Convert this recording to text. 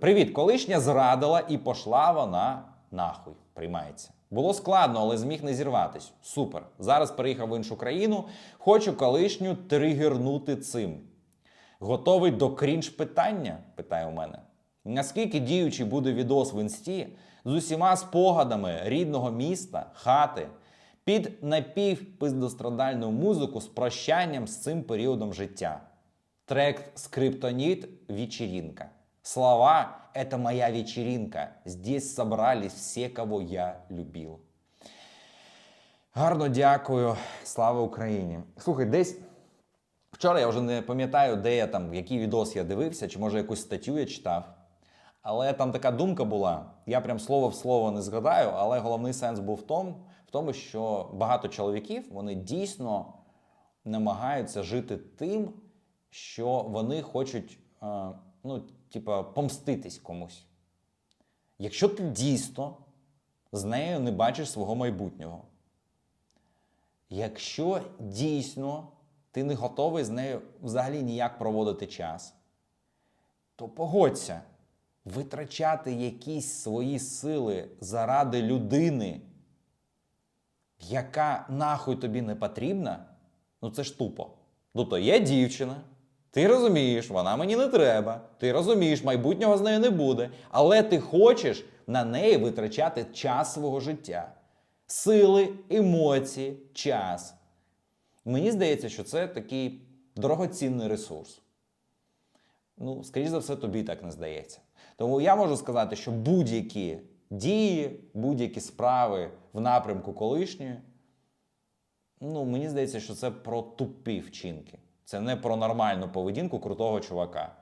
Привіт, колишня зрадила і пошла вона нахуй. Приймається. Було складно, але зміг не зірватись. Супер. Зараз переїхав в іншу країну. Хочу колишню тригернути цим. Готовий до крінж питання? питає у мене. Наскільки діючий буде відос в інсті з усіма спогадами рідного міста, хати, під напівпиздострадальну музику з прощанням з цим періодом життя. Трек «Скриптонит. Вечеринка». Слова «Это моя вечеринка. Здесь собрались все, кого я любил». Гарно дякую. Слава Україні. Слухай, десь вчора я вже не пам'ятаю, де я там, який відос я дивився, чи може якусь статтю я читав. Але там така думка була. Я прям слово в слово не згадаю, але головний сенс був в тому, в тому, що багато чоловіків вони дійсно намагаються жити тим, що вони хочуть, е, ну, типа, помститись комусь. Якщо ти дійсно з нею не бачиш свого майбутнього, якщо дійсно ти не готовий з нею взагалі ніяк проводити час, то погодься, витрачати якісь свої сили заради людини, яка нахуй тобі не потрібна, ну це ж тупо. Тобто є дівчина, ти розумієш, вона мені не треба. Ти розумієш, майбутнього з нею не буде. Але ти хочеш на неї витрачати час свого життя, сили, емоції, час. Мені здається, що це такий дорогоцінний ресурс. Ну, скоріш за все, тобі так не здається. Тому я можу сказати, що будь-які дії, будь-які справи в напрямку колишньої, ну, мені здається, що це про тупі вчинки. Це не про нормальну поведінку крутого чувака.